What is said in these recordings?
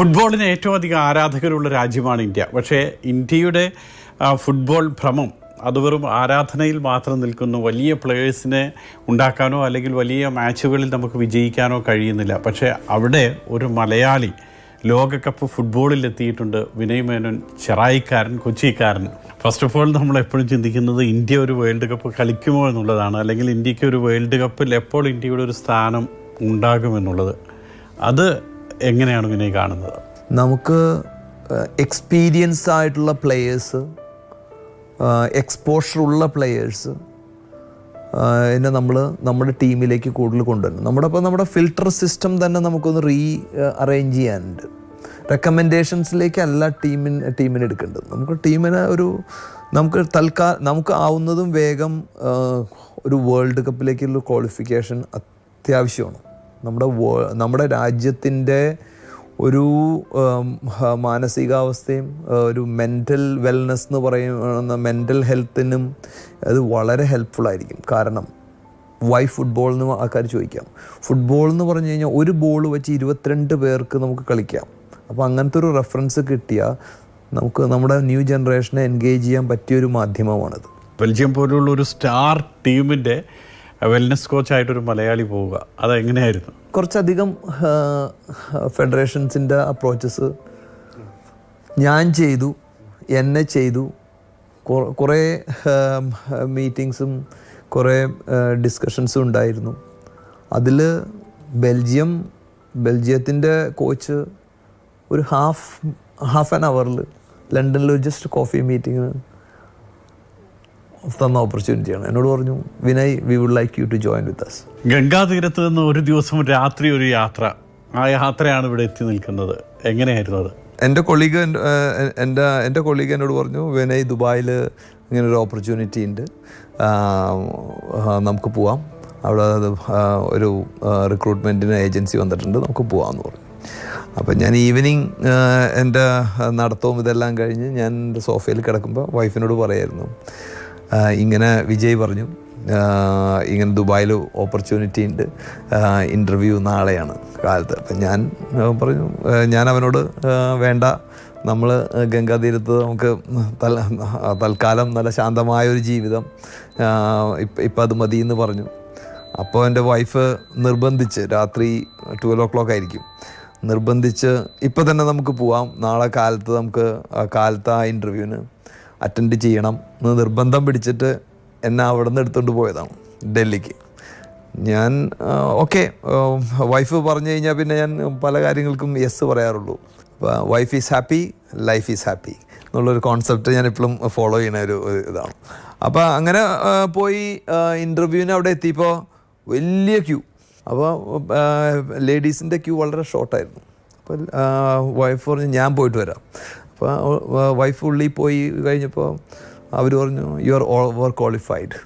ഫുട്ബോളിന് ഏറ്റവും അധികം ആരാധകരുള്ള രാജ്യമാണ് ഇന്ത്യ. പക്ഷേ ഇന്ത്യയുടെ ഫുട്ബോൾ ഭ്രമം അത് വെറും ആരാധനയിൽ മാത്രം നിൽക്കുന്നു. വലിയ പ്ലേയേഴ്സിനെ ഉണ്ടാക്കാനോ അല്ലെങ്കിൽ വലിയ മാച്ചുകളിൽ നമുക്ക് വിജയിക്കാനോ കഴിയുന്നില്ല. പക്ഷേ അവിടെ ഒരു മലയാളി ലോകകപ്പ് ഫുട്ബോളിൽ എത്തിയിട്ടുണ്ട്. വിനയ് മേനോൻ ചെറായിക്കാരൻ കൊച്ചിക്കാരൻ. ഫസ്റ്റ് ഓഫ് ഓൾ നമ്മൾ എപ്പോഴും ചിന്തിക്കുന്നത് ഇന്ത്യ ഒരു വേൾഡ് കപ്പ് കളിക്കുമോ എന്നുള്ളതാണ്. അല്ലെങ്കിൽ ഇന്ത്യയ്ക്ക് ഒരു വേൾഡ് കപ്പിൽ എപ്പോൾ ഇന്ത്യയുടെ ഒരു സ്ഥാനം ഉണ്ടാകുമെന്നുള്ളത്. അത് എങ്ങനെയാണ് വിനയ് കാണുന്നത്? നമുക്ക് എക്സ്പീരിയൻസ് ആയിട്ടുള്ള പ്ലെയേഴ്സ് എക്സ്പോഷർ ഉള്ള പ്ലെയേഴ്സ് എന്നെ നമ്മൾ നമ്മുടെ ടീമിലേക്ക് കൂടുതൽ കൊണ്ടുവരണം. നമ്മുടെ ഇപ്പോൾ നമ്മുടെ ഫിൽട്ടർ സിസ്റ്റം തന്നെ നമുക്കൊന്ന് റീ അറേഞ്ച് ചെയ്യാനുണ്ട്. റെക്കമെൻഡേഷൻസിലേക്കല്ല ടീമിന് ടീമിനെ എടുക്കേണ്ടത്. നമുക്ക് ടീമിനെ ഒരു നമുക്ക് തൽക്കാ നമുക്ക് ആവുന്നതും വേഗം ഒരു വേൾഡ് കപ്പിലേക്കുള്ള ക്വാളിഫിക്കേഷൻ അത്യാവശ്യമാണ്. നമ്മുടെ നമ്മുടെ രാജ്യത്തിന്റെ ഒരു മാനസികാവസ്ഥയും ഒരു മെന്റൽ വെൽനെസ് എന്ന് പറയുന്ന മെന്റൽ ഹെൽത്തിനും അത് വളരെ ഹെൽപ്ഫുള്ളായിരിക്കും കാരണം വൈ ഫുട്ബോൾ എന്ന് ആൾക്കാർ ചോദിക്കാം. ഫുട്ബോൾ എന്ന് പറഞ്ഞു കഴിഞ്ഞാൽ ഒരു ബോൾ വെച്ച് ഇരുപത്തിരണ്ട് പേർക്ക് നമുക്ക് കളിക്കാം. അപ്പോൾ അങ്ങനത്തെ ഒരു റെഫറൻസ് കിട്ടിയാൽ നമുക്ക് നമ്മുടെ ന്യൂ ജനറേഷനെ എൻഗേജ് ചെയ്യാൻ പറ്റിയൊരു മാധ്യമമാണിത്. ബെൽജിയം പോലുള്ള ഒരു സ്റ്റാർ ടീമിന്റെ വെൽനസ് കോച്ചായിട്ടൊരു മലയാളി പോവുക. അതെങ്ങനെയായിരുന്നു? കുറച്ചധികം ഫെഡറേഷൻസിന്റെ അപ്രോച്ചസ് ഞാൻ ചെയ്തു എന്നെ ചെയ്തു കുറേ മീറ്റിങ്സും കുറേ ഡിസ്കഷൻസും ഉണ്ടായിരുന്നു. അതിൽ ബെൽജിയം ബെൽജിയത്തിന്റെ കോച്ച് ഒരു ഹാഫ് ഹാഫ് ആൻ അവറിൽ ലണ്ടനിൽ ജസ്റ്റ് കോഫി മീറ്റിങ്ങിന് തന്ന ഓപ്പർച്യൂണിറ്റിയാണ് എന്നോട് പറഞ്ഞു Vinay we would like you to join with us ഗംഗാതീരത്ത് നിന്ന് ഒരു ദിവസം രാത്രി ഒരു യാത്ര. ആ യാത്രയാണ് ഇവിടെ എത്തി നിൽക്കുന്നത്. എങ്ങനെയായിരുന്നു അത്? എന്റെ കൊളീഗ് എന്റെ എന്റെ കൊളീഗ് എന്നോട് പറഞ്ഞു വിനയ് ദുബായിൽ ഇങ്ങനെ ഒരു ഓപ്പർച്യൂണിറ്റി ഉണ്ട് നമുക്ക് പോവാം. അവിടെ ഒരു റിക്രൂട്ട്മെന്റിന് ഏജൻസി വന്നിട്ടുണ്ട് നമുക്ക് പോവാമെന്ന് പറഞ്ഞു. അപ്പം ഞാൻ ഈവനിങ് എന്റെ നടത്തവും ഇതെല്ലാം കഴിഞ്ഞ് ഞാൻ എന്റെ സോഫയിൽ കിടക്കുമ്പോൾ വൈഫിനോട് പറയായിരുന്നു ഇങ്ങനെ വിജയ് പറഞ്ഞു. ഇങ്ങനെ ദുബായിൽ ഓപ്പർച്യൂണിറ്റി ഉണ്ട്. ഇന്റർവ്യൂ നാളെയാണ് കാലത്ത്. അപ്പം ഞാൻ പറഞ്ഞു ഞാൻ അവനോട് വേണ്ട. നമ്മൾ ഗംഗാതീരത്ത് നമുക്ക് തൽ തൽക്കാലം നല്ല ശാന്തമായൊരു ജീവിതം. ഇപ്പം അത് മതി എന്ന് പറഞ്ഞു. അപ്പോൾ എന്റെ വൈഫ് നിർബന്ധിച്ച് രാത്രി ട്വൽവ് ഒ ക്ലോക്ക് ആയിരിക്കും. നിർബന്ധിച്ച് ഇപ്പം തന്നെ നമുക്ക് പോവാം. നാളെ കാലത്ത് നമുക്ക് കാലത്ത് ആ ഇന്റർവ്യൂവിന് അറ്റൻഡ് ചെയ്യണം എന്ന് നിർബന്ധം പിടിച്ചിട്ട് എന്നെ അവിടെ നിന്ന് എടുത്തുകൊണ്ട് പോയതാണ് ഡൽഹിക്ക്. ഞാൻ ഓക്കെ വൈഫ് പറഞ്ഞു കഴിഞ്ഞാൽ പിന്നെ ഞാൻ പല കാര്യങ്ങൾക്കും yes പറയാറുള്ളൂ. Wife is happy life is happy എന്നുള്ളൊരു കോൺസെപ്റ്റ് ഞാൻ എപ്പോഴും ഫോളോ ചെയ്യുന്ന ഒരു ഇതാണ്. അപ്പോൾ അങ്ങനെ പോയി ഇന്റർവ്യൂവിന് അവിടെ എത്തിയപ്പോൾ വലിയ ക്യൂ അപ്പോൾ ലേഡീസിന്റെ ക്യൂ വളരെ ഷോർട്ടായിരുന്നു അപ്പോൾ വൈഫ് പറഞ്ഞു ഞാൻ പോയിട്ട് വരാം. അപ്പോൾ വൈഫ് ഉള്ളിൽ പോയി കഴിഞ്ഞപ്പോൾ അവർ പറഞ്ഞു യു ആർ ഓവർ ക്വാളിഫൈഡ്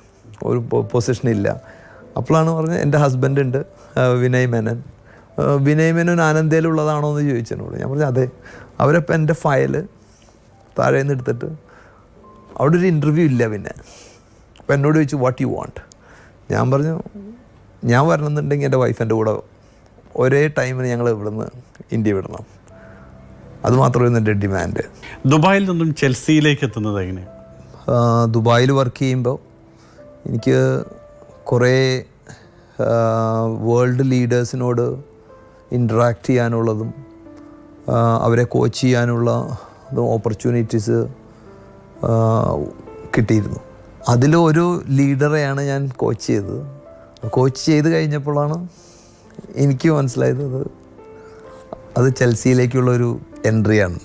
ഒരു പൊസിഷൻ ഇല്ല. അപ്പോഴാണ് പറഞ്ഞത് എന്റെ ഹസ്ബൻഡ് ഉണ്ട് വിനയ് മേനൻ. വിനയ് മേനൻ ആനന്ദയിലുള്ളതാണോ എന്ന് ചോദിച്ചതിനോട് ഞാൻ പറഞ്ഞു അതെ. അവരപ്പോൾ എന്റെ ഫയൽ താഴെ നിന്ന് എടുത്തിട്ട് അവിടെ ഒരു ഇന്റർവ്യൂ ഇല്ല പിന്നെ അപ്പോൾ എന്നോട് ചോദിച്ചു വാട്ട് യു വാണ്ട് ഞാൻ പറഞ്ഞു ഞാൻ വരണമെന്നുണ്ടെങ്കിൽ എന്റെ വൈഫ് എന്റെ കൂടെ ഒരേ ടൈമിന് ഞങ്ങൾ ഇവിടുന്ന് ഇന്ത്യ വിടണം. അത് മാത്രമായിരുന്നു എന്റെ ഡിമാൻഡ് ദുബായിൽ നിന്നും ചെൽസിയിലേക്ക് എത്തുന്നത് എങ്ങനെയാണ് ദുബായിൽ വർക്ക് ചെയ്യുമ്പോൾ എനിക്ക് കുറേ വേൾഡ് ലീഡേഴ്സിനോട് ഇൻട്രാക്ട് ചെയ്യാനുള്ളതും അവരെ കോച്ച് ചെയ്യാനുള്ള ഓപ്പർച്യൂണിറ്റീസ് കിട്ടിയിരുന്നു. അതിലൊരു ലീഡറെയാണ് ഞാൻ കോച്ച് ചെയ്തത്. കോച്ച് ചെയ്ത് കഴിഞ്ഞപ്പോഴാണ് എനിക്ക് മനസ്സിലായത് അത് അത് ചെൽസിയിലേക്കുള്ളൊരു എൻട്രിയാണ്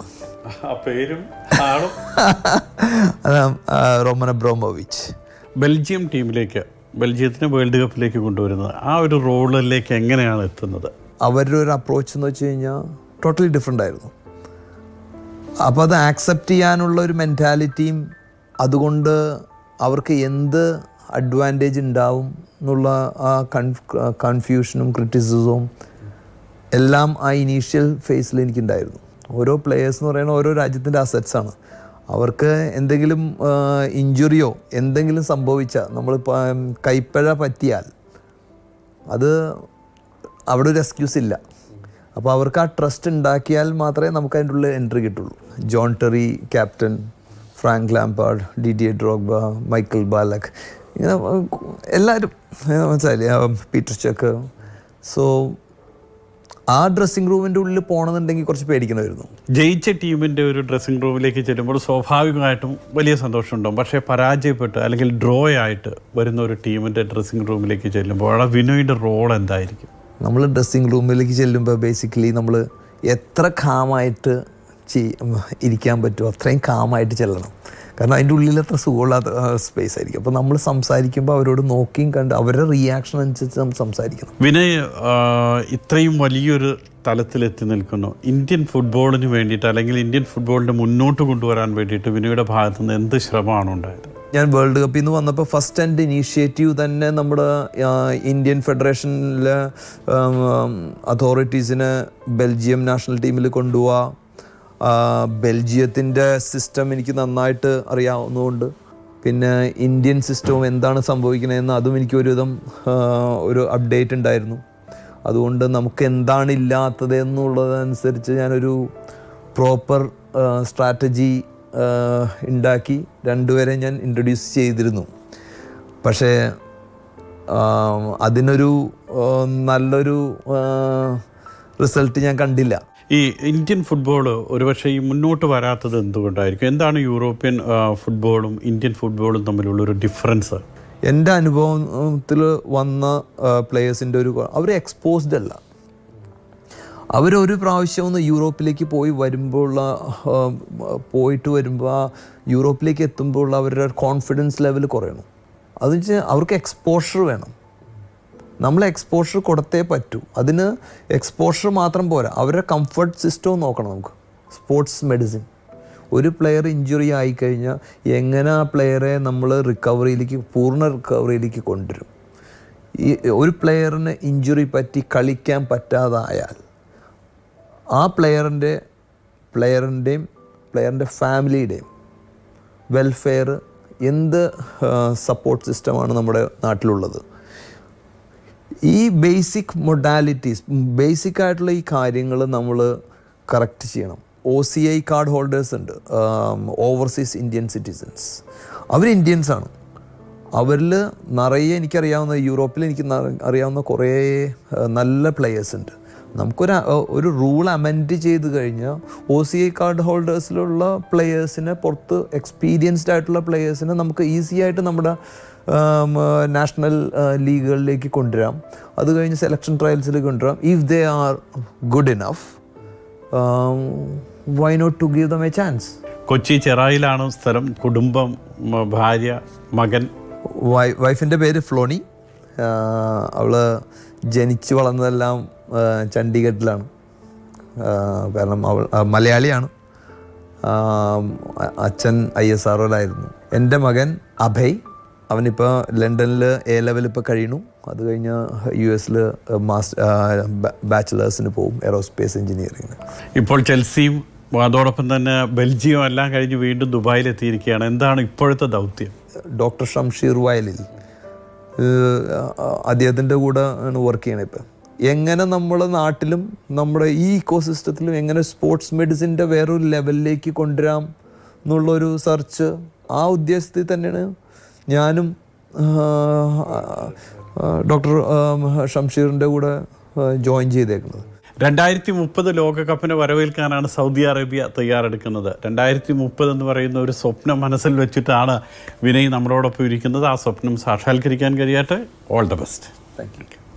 ആ പേരും റോമൻ അബ്രോമോവിച്ച് ബെൽജിയം ടീമിലേക്ക് ബെൽജിയത്തിനെ വേൾഡ് കപ്പിലേക്ക് കൊണ്ടുവരുന്നത് ആ ഒരു റോളിലേക്ക് എങ്ങനെയാണ് എത്തുന്നത്? അവരുടെ ഒരു അപ്രോച്ച് എന്ന് വെച്ച് കഴിഞ്ഞാൽ ടോട്ടലി ഡിഫറെന്റ് ആയിരുന്നു. അപ്പോൾ അത് ആക്സെപ്റ്റ് ചെയ്യാനുള്ള ഒരു മെന്റാലിറ്റിയും അതുകൊണ്ട് അവർക്ക് എന്ത് അഡ്വാന്റേജ് ഉണ്ടാവും എന്നുള്ള ആ കൺഫ് കൺഫ്യൂഷനും ക്രിറ്റിസിസവും എല്ലാം ആ ഇനീഷ്യൽ ഫേസിൽ എനിക്കുണ്ടായിരുന്നു. ഓരോ പ്ലെയേഴ്സ് എന്ന് പറയുന്നത് ഓരോ രാജ്യത്തിന്റെ അസറ്റ്സ് ആണ്. അവർക്ക് എന്തെങ്കിലും ഇഞ്ചുറിയോ എന്തെങ്കിലും സംഭവിച്ചാൽ നമ്മൾ കൈപ്പഴ പറ്റിയാൽ അത് അവിടെ ഒരു എക്സ്ക്യൂസ് ഇല്ല. അപ്പോൾ അവർക്ക് ആ ട്രസ്റ്റ് ഉണ്ടാക്കിയാൽ മാത്രമേ നമുക്ക് അതിന്റെ ഉള്ളിൽ എൻട്രി കിട്ടുള്ളൂ. John Terry captain Frank Lampard Didier Drogba Michael Ballack ഇങ്ങനെ എല്ലാവരും മനസ്സിലായില്ലേ? പീറ്റർ ചെക്ക് സോ ആ ഡ്രസ്സിംഗ് റൂമിന്റെ ഉള്ളിൽ പോകണമെന്നുണ്ടെങ്കിൽ കുറച്ച് പേടിക്കണമായിരുന്നു ജയിച്ച ടീമിന്റെ ഒരു ഡ്രസ്സിംഗ് റൂമിലേക്ക് ചെല്ലുമ്പോൾ സ്വാഭാവികമായിട്ടും വലിയ സന്തോഷമുണ്ടാകും പക്ഷേ പരാജയപ്പെട്ട് അല്ലെങ്കിൽ ഡ്രോ ആയിട്ട് വരുന്ന ഒരു ടീമിന്റെ ഡ്രസ്സിംഗ് റൂമിലേക്ക് ചെല്ലുമ്പോൾ അവിടെ വിനോയുടെ റോൾ എന്തായിരിക്കും? നമ്മൾ ഡ്രസ്സിംഗ് റൂമിലേക്ക് ചെല്ലുമ്പോൾ ബേസിക്കലി നമ്മൾ എത്ര കാമായിട്ട് ചെയ് ഇരിക്കാൻ പറ്റുമോ? അത്രയും കാമായിട്ട് ചെല്ലണം. കാരണം അതിന്റെ ഉള്ളിൽ അത്ര സുഖമില്ലാത്ത സ്പേസ് ആയിരിക്കും. അപ്പോൾ നമ്മൾ സംസാരിക്കുമ്പോൾ അവരോട് നോക്കിയും കണ്ട് അവരുടെ റിയാക്ഷൻ അനുസരിച്ച് നമ്മൾ സംസാരിക്കണം. വിനയ് ഇത്രയും വലിയൊരു തലത്തിലെത്തി നിൽക്കുന്നു. ഇന്ത്യൻ ഫുട്ബോളിന് വേണ്ടിയിട്ട് അല്ലെങ്കിൽ ഇന്ത്യൻ ഫുട്ബോളിന്റെ മുന്നോട്ട് കൊണ്ടുവരാൻ വേണ്ടിയിട്ട് വിനയുടെ ഭാഗത്തു നിന്ന് എന്ത് ശ്രമമാണ് ഉണ്ടായത്? ഞാൻ വേൾഡ് കപ്പിൽ നിന്ന് വന്നപ്പോൾ ഫസ്റ്റ് ആൻഡ് ഇനീഷ്യേറ്റീവ് തന്നെ നമ്മുടെ ഇന്ത്യൻ ഫെഡറേഷനിലെ അതോറിറ്റീസിനെ ബെൽജിയം നാഷണൽ ടീമിൽ കൊണ്ടുപോവുക ബെൽജിയത്തിന്റെ സിസ്റ്റം എനിക്ക് നന്നായിട്ട് അറിയാവുന്നതുകൊണ്ട്. പിന്നെ ഇന്ത്യൻ സിസ്റ്റവും എന്താണ് സംഭവിക്കുന്നതെന്ന് അതും എനിക്ക് ഒരുവിധം ഒരു അപ്ഡേറ്റ് ഉണ്ടായിരുന്നു. അതുകൊണ്ട് നമുക്ക് എന്താണ് ഇല്ലാത്തത് എന്നുള്ളതനുസരിച്ച് ഞാനൊരു പ്രോപ്പർ സ്ട്രാറ്റജി ഉണ്ടാക്കി രണ്ടുപേരെ ഞാൻ ഇൻട്രൊഡ്യൂസ് ചെയ്തിരുന്നു. പക്ഷേ അതിനൊരു നല്ലൊരു റിസൾട്ട് ഞാൻ കണ്ടില്ല. ഈ ഇന്ത്യൻ ഫുട്ബോൾ ഒരുപക്ഷെ ഈ മുന്നോട്ട് വരാത്തത് എന്തുകൊണ്ടായിരിക്കും? എന്താണ് യൂറോപ്യൻ ഫുട്ബോളും ഇന്ത്യൻ ഫുട്ബോളും തമ്മിലുള്ള ഒരു ഡിഫറൻസ് എന്റെ അനുഭവത്തിൽ വന്ന പ്ലേയേഴ്സിന്റെ ഒരു അവർ എക്സ്പോസ്ഡ് അല്ല. അവരൊരു പ്രാവശ്യം ഒന്ന് യൂറോപ്പിലേക്ക് പോയി വരുമ്പോൾ പോയിട്ട് വരുമ്പോൾ ആ യൂറോപ്പിലേക്ക് എത്തുമ്പോൾ അവരുടെ കോൺഫിഡൻസ് ലെവൽ കുറയണം. അതെന്ന് വെച്ചാൽ അവർക്ക് എക്സ്പോഷർ വേണം. നമ്മൾ എക്സ്പോഷർ കൊടുത്തേ പറ്റൂ. അതിന് എക്സ്പോഷർ മാത്രം പോരാ. അവരുടെ കംഫർട്ട് സിസ്റ്റവും നോക്കണം നമുക്ക്. സ്പോർട്സ് മെഡിസിൻ ഒരു പ്ലെയർ ഇഞ്ചുറി ആയിക്കഴിഞ്ഞാൽ എങ്ങനെ ആ പ്ലെയറെ നമ്മൾ റിക്കവറിയിലേക്ക് പൂർണ റിക്കവറിയിലേക്ക് കൊണ്ടുവരും? ഈ ഒരു പ്ലെയറിന് ഇഞ്ചുറി പറ്റി കളിക്കാൻ പറ്റാതായാൽ ആ പ്ലെയറിന്റെ പ്ലെയറിന്റെയും പ്ലെയറിന്റെ ഫാമിലിയുടെയും വെൽഫെയർ എന്ത് സപ്പോർട്ട് സിസ്റ്റമാണ് നമ്മുടെ നാട്ടിലുള്ളത്? ഈ ബേസിക് മൊഡാലിറ്റീസ് ബേസിക് ആയിട്ടുള്ള ഈ കാര്യങ്ങൾ നമ്മൾ കറക്റ്റ് ചെയ്യണം. O C I card holders ഉണ്ട്. ഓവർസീസ് ഇന്ത്യൻ സിറ്റിസൻസ് അവർ ഇന്ത്യൻസ് ആണ്. അവരിൽ നിറയെ എനിക്കറിയാവുന്ന യൂറോപ്പിൽ എനിക്ക് അറിയാവുന്ന കുറേ നല്ല പ്ലെയേഴ്സ് ഉണ്ട്. നമുക്കൊരു ഒരു റൂൾ അമെൻഡ് ചെയ്ത് കഴിഞ്ഞാൽ ഒ സി ഐ കാർഡ് ഹോൾഡേഴ്സിലുള്ള പ്ലെയേഴ്സിനെ പുറത്ത് എക്സ്പീരിയൻസ്ഡ് ആയിട്ടുള്ള പ്ലെയേഴ്സിനെ നമുക്ക് ഈസിയായിട്ട് നമ്മുടെ നാഷണൽ ലീഗുകളിലേക്ക് കൊണ്ടുവരാം. അത് കഴിഞ്ഞ് സെലക്ഷൻ ട്രയൽസിലേക്ക് കൊണ്ടുവരാം. If they are good enough why not to give them a chance Kochi ചെറായിലാണ് സ്ഥലം? കുടുംബം ഭാര്യ മകൻ? വൈ വൈഫിന്റെ പേര് ഫ്ലോണി. അവൾ ജനിച്ചു വളർന്നതെല്ലാം ചണ്ഡീഗഡിലാണ്. കാരണം അവൾ മലയാളിയാണ്. അച്ഛൻ ഐ എസ് ആർ ഒലായിരുന്നു എന്റെ മകൻ അഭയ്. അവനിപ്പോൾ ലണ്ടനിൽ എ ലെവൽ ഇപ്പോൾ കഴിയണു അത് കഴിഞ്ഞ് യു എസിൽ മാസ്റ്റർ ബാച്ചിലേഴ്സിന് പോകും എറോസ്പേസ് എഞ്ചിനീയറിംഗിന് ഇപ്പോൾ ചെൽസിയും അതോടൊപ്പം തന്നെ ബെൽജിയം എല്ലാം കഴിഞ്ഞ് വീണ്ടും ദുബായിൽ എത്തിയിരിക്കുകയാണ് എന്താണ് ഇപ്പോഴത്തെ ദൗത്യം? ഡോക്ടർ ഷംഷീർ വയലിൽ അദ്ദേഹത്തിന്റെ കൂടെ ആണ് വർക്ക് ചെയ്യണത് ഇപ്പം. എങ്ങനെ നമ്മുടെ നാട്ടിലും നമ്മുടെ ഈ ഇക്കോ സിസ്റ്റത്തിലും എങ്ങനെ സ്പോർട്സ് മെഡിസിന്റെ വേറൊരു ലെവലിലേക്ക് കൊണ്ടുവരാം എന്നുള്ളൊരു സെർച്ച് ആ ഉദ്ദേശത്തിൽ തന്നെയാണ് ഞാനും ഡോക്ടർ ഷംഷീറിന്റെ കൂടെ ജോയിൻ ചെയ്തേക്കുന്നത്. രണ്ടായിരത്തി മുപ്പത് ലോകകപ്പിനെ വരവേൽക്കാനാണ് സൗദി അറേബ്യ തയ്യാറെടുക്കുന്നത്. രണ്ടായിരത്തി മുപ്പത് എന്ന് പറയുന്ന ഒരു സ്വപ്നം മനസ്സിൽ വെച്ചിട്ടാണ് വിനയ് നമ്മളോടൊപ്പം ഇരിക്കുന്നത്. ആ സ്വപ്നം സാക്ഷാത്കരിക്കാൻ കഴിയട്ടെ. All the best thank you